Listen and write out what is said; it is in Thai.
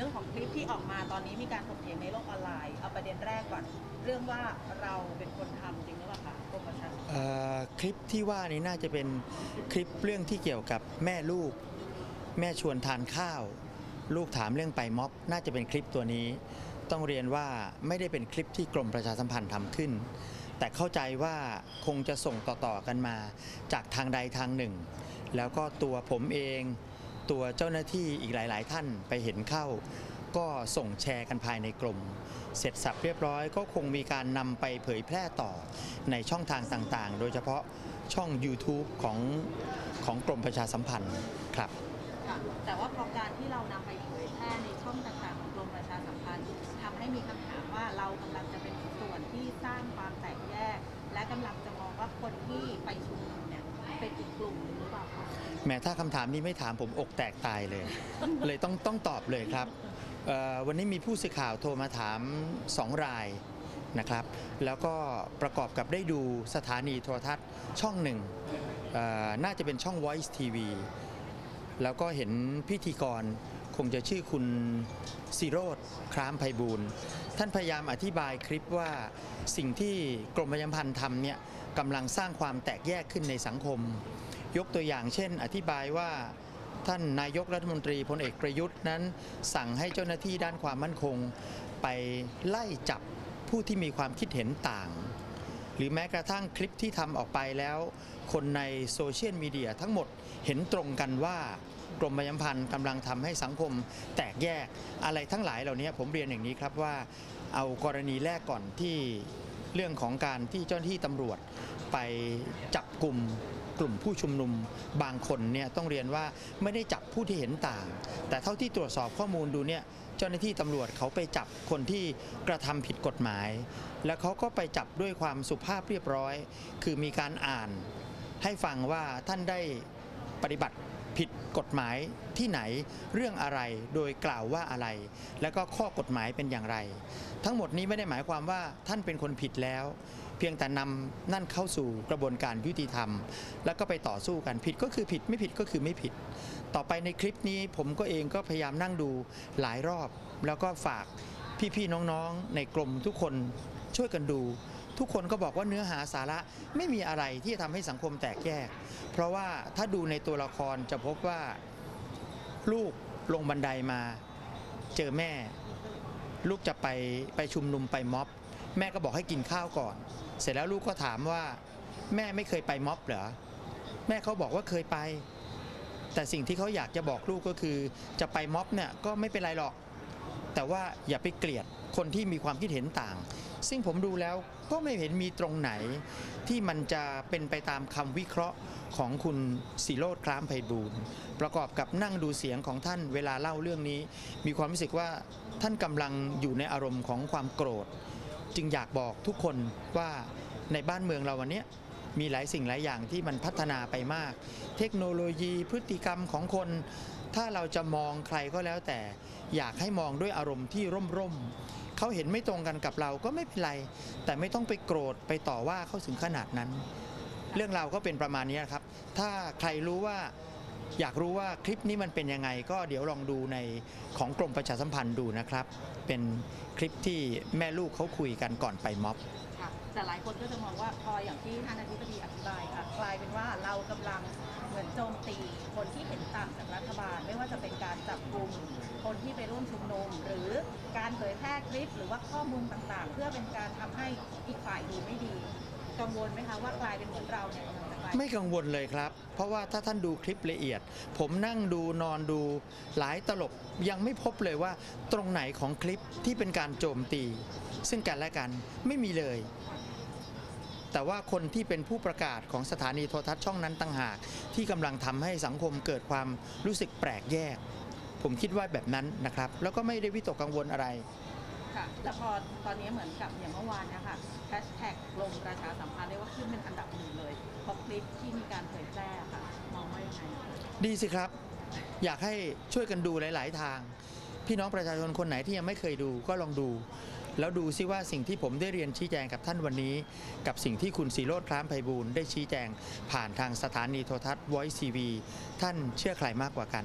รื่องของคลิปที่ออกมาตอนนี้มีการถกเถียงในโลกออนไลน์เอาประเด็นแรกก่อนเรื่องว่าเราเป็นคนทำจริงหรือเปล่าคะกรมประชาสัมพันธ์คลิปที่ว่านี้น่าจะเป็นคลิปเรื่องที่เกี่ยวกับแม่ลูก แม่ชวนทานข้าว ลูกถามเรื่องไปม็อบ น่าจะเป็นคลิปตัวนี้ ต้องเรียนว่าไม่ได้เป็นคลิปที่กรมประชาสัมพันธ์ทำขึ้น แต่เข้าใจว่าคงจะส่งต่อๆกันมา จากทางใดทางหนึ่ง แล้วก็ตัวผมเอง ตัวเจ้าหน้าที่อีกหลาย ๆ ท่านไปเห็นเข้า ก็ส่งแชร์กันภายในกลุ่ม เสร็จสับเรียบร้อยก็คงมีการนำไปเผยแพร่ต่อในช่องทางต่าง ๆ โดยเฉพาะช่อง YouTube ของของกรมประชาสัมพันธ์ครับค่ะแต่ว่าพอการที่เรานำไปเผยแพร่ในช่องต่างๆของกรมประชาสัมพันธ์ทำให้มีคำถามว่าเรากำลังจะเป็นส่วนที่สร้างความแตกแยก และกำลังจะมองว่าคนที่ไปชุมนุม กกลุ่มหนึ่งหรือเปล่าคะแม้ถ้าคำถามนี้ไม่ถามผมอกแตกตายเลย เลยต้องต้องตอบเลยครับเอ่อวันนี้มีผู้สื่อข่าวโทรมาถาม 2 รายนะครับ แล้วก็ประกอบกับได้ดูสถานีโทรทัศน์ช่องหนึ่งเอ่อน่าจะเป็นช่อง Voice TV แล้วก็เห็นพิธีกรคงจะชื่อคุณสิโรธครามไพบูลย์ท่านพยายามอธิบายคลิปว่าสิ่งที่กรมประชาสัมพันธ์ทำเนี่ยกำลังสร้างความแตกแยกขึ้นในสังคม ยกตัวอย่างเช่น อธิบายว่าท่านนายกรัฐมนตรีพลเอกประยุทธ์นั้น สั่งให้เจ้าหน้าที่ด้านความมั่นคง ไปไล่จับผู้ที่มีความคิดเห็นต่าง หรือแม้กระทั่งคลิปที่ทำออกไปแล้ว คนในโซเชียลมีเดียทั้งหมดเห็นตรงกันว่ากรมประชาสัมพันธ์กำลังทำให้สังคมแตกแยกอะไรทั้งหลายเหล่านี้ผมเรียนอย่างนี้ครับว่าเอากรณีแรกก่อนที่ เรื่องของการที่เจ้าหน้าที่ตำรวจไปจับกลุ่มกลุ่มผู้ชุมนุมบางคนเนี่ยต้องเรียนว่าไม่ได้จับผู้ที่เห็นต่าง แต่เท่าที่ตรวจสอบข้อมูลดูเนี่ยเจ้าหน้าที่ตำรวจเขาไปจับคนที่กระทำผิดกฎหมาย แล้วเขาก็ไปจับด้วยความสุภาพเรียบร้อย คือมีการอ่านให้ฟังว่าท่านได้ปฏิบัติ ผิดกฎหมายที่ไหนเรื่องอะไรโดยกล่าวว่าอะไร แล้วก็ข้อกฎหมายเป็นอย่างไร ทั้งหมดนี้ไม่ได้หมายความว่าท่านเป็นคนผิดแล้ว เพียงแต่นำนั่นเข้าสู่กระบวนการยุติธรรม แล้วก็ไปต่อสู้กันผิดก็คือผิดไม่ผิดก็คือไม่ผิด ต่อไปในคลิปนี้ผมก็เองก็พยายามนั่งดูหลายรอบ แล้วก็ฝากพี่ๆน้องๆ ในกรมทุกคนช่วยกันดู ทุกคนก็บอกว่าเนื้อหาสาระไม่มีอะไรที่จะทำให้สังคมแตกแยก เพราะว่าถ้าดูในตัวละครจะพบว่าลูกลงบันไดมา เจอแม่ ลูกจะไปไปชุมนุมไปม็อบ แม่ก็บอกให้กินข้าวก่อน เสร็จแล้วลูกก็ถามว่า แม่ไม่เคยไปม็อบเหรอแม่เขาบอกว่าเคยไป แต่สิ่งที่เขาอยากจะบอกลูกก็คือ จะไปม็อบเนี่ยก็ไม่เป็นไรหรอก แต่ว่าอย่าไปเกลียดคนที่มีความคิดเห็นต่าง ซึ่งผมดูแล้วก็ไม่เห็นมีตรงไหน ที่มันจะเป็นไปตามคำวิเคราะห์ของคุณสิโรธคล้ามไพบูลย์ประกอบกับนั่งดูเสียงของท่านเวลาเล่าเรื่องนี้ มีความรู้สึกว่าท่านกำลังอยู่ในอารมณ์ของความโกรธ จึงอยากบอกทุกคนว่าในบ้านเมืองเราวันนี้มีหลายสิ่งหลายอย่างที่มันพัฒนาไปมาก เทคโนโลยีพฤติกรรมของคน ถ้าเราจะมองใครก็แล้วแต่ อยากให้มองด้วยอารมณ์ที่ร่มๆ เขาเห็นไม่ตรงกันกับเราก็ไม่เป็นไร แต่ไม่ต้องไปโกรธไปต่อว่าเขาถึงขนาดนั้น เรื่องราวก็เป็นประมาณนี้ครับ ถ้าใครรู้ว่าอยากรู้ว่าคลิปนี้มันเป็นยังไง ก็เดี๋ยวลองดูในของกรมประชาสัมพันธ์ดูนะครับ เป็นคลิปที่แม่ลูกเขาคุยกันก่อนไปม็อบค่ะแต่หลายคนก็จะมองว่าพออย่างที่ท่านอธิบดีอธิบายค่ะกลายเป็นว่าเรากำลัง มือนโจมตีคนที่เห็นต่างจากรัฐบาล ไม่ว่าจะเป็นการจับกลุ่มคนที่ไปร่วมชุมนุมหรือการเผยแพร่คลิป หรือว่าข้อมูลต่างๆ เพื่อเป็นการทำให้อีกฝ่ายดูไม่ดี กังวลไหมคะว่ากลายเป็นเหมือนเราเนี่ยไม่กังวลเลยครับ เพราะว่าถ้าท่านดูคลิปละเอียด ผมนั่งดูนอนดูหลายตลบยังไม่พบเลยว่าตรงไหนของคลิปที่เป็นการโจมตี ซึ่งกันและกันไม่มีเลย แต่ว่าคนที่เป็นผู้ประกาศของสถานีโทรทัศน์ช่องนั้นต่างหาก ที่กำลังทำให้สังคมเกิดความรู้สึกแปลกแยก ผมคิดว่าแบบนั้นนะครับ แล้วก็ไม่ได้วิตกกังวลอะไรค่ะแล้วพอตอนนี้เหมือนกับอย่างเมื่อวานเนะคะแฮชแท็กลงประชาสัมพันธ์เรียกว่าขึ้นเป็นอันดับหนึ่งเลยเพราะคลิปที่มีการเผยแพร่ค่ะมองว่ายังไงดีสิครับ อยากให้ช่วยกันดูหลาย ๆ ทาง พี่น้องประชาชนคนไหนที่ยังไม่เคยดูก็ลองดู แล้วดูซิว่าสิ่งที่ผมได้เรียนชี้แจงกับท่านวันนี้ กับสิ่งที่คุณสีโรดคล้ามไพบูลได้ชี้แจง ผ่านทางสถานีโทรทัศน์ Voice TV ท่านเชื่อใครมากกว่ากัน